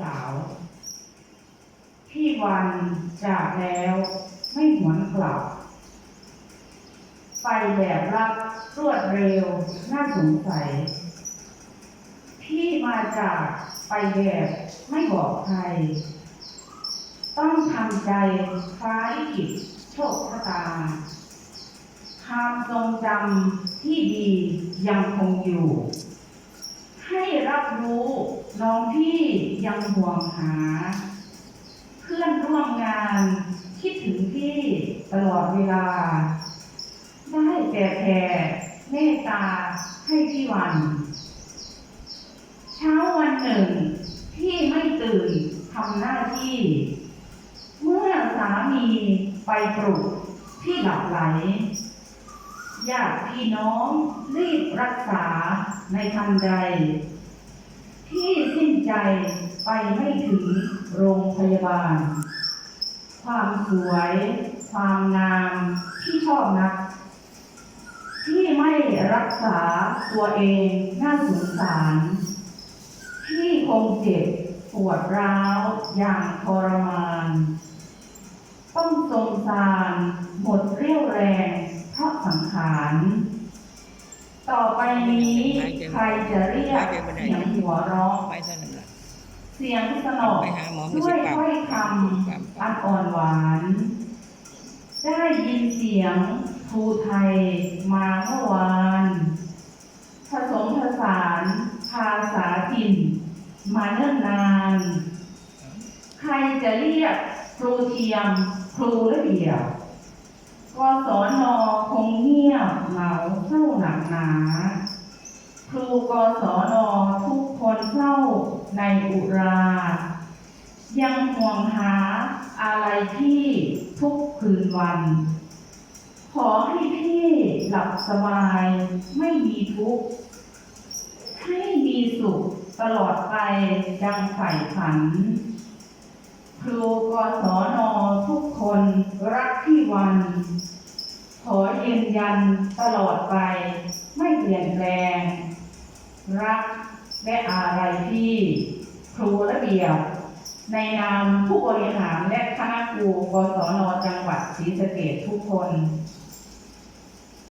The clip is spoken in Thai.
สาวที่วันจากแล้วไม่หวนกลับ ไปแบบรับรวดเร็วน่าสงสัยที่มาจากไปแบบไม่บอกใคร ต้องทำใจฟ้าลิขิตโชคชะตาความทรงจำที่ดียังคงอยู่ น้องที่ยังห่วงหา เพื่อนร่วมงานคิดถึงพี่ตลอดเวลา ได้แต่แผ่เมตตาให้พี่วัน เช้าวันหนึ่งที่ไม่ตื่นทำหน้าที่ เมื่อสามีไปปลุกที่หลับไหลญาติพี่น้องรีบรักษาในทันใด ที่สิ้นใจไปไม่ถึงโรงพยาบาล ความสวย ความงามที่ชอบนัก ที่ไม่รักษาตัวเองน่าสงสาร ที่คงเจ็บปวดร้าวอย่างทรมาน ต้องสงสารหมดเรี่ยวแรงเพราะสังขาร ไปนี้ใครจะเรียกเสียงหัวเราะไปเท่านั้นแหละเสียงสนอไปหาหมอไม่ด้วใช่ยปรับถ้อยคำอันอ่อนหวาน ได้ยินเสียงครูไทยมาเมื่อวาน ผสมผสานภาษาถิ่น มาเนิ่นนาน ใครจะเรียกครูเทียมครูระเบียบ กศนคงเงียบเหงาเศร้าหนักหนา ครูกศนทุกคนเศร้าในอุรา ยังห่วงหาอะไรที่ทุกคืนวัน ขอให้พี่หลับสบายไม่มีทุกข์ให้มีสุขตลอดไปดังใฝ่ฝัน ครูกศนทุกคนรักพี่วัน ยืนยันตลอดไป ไม่เปลี่ยนแปลง รักและอะไรที่ครูระเบียบ ในนามผู้บริหารและคณะครูกศนจังหวัดศรีสะเกดทุกคน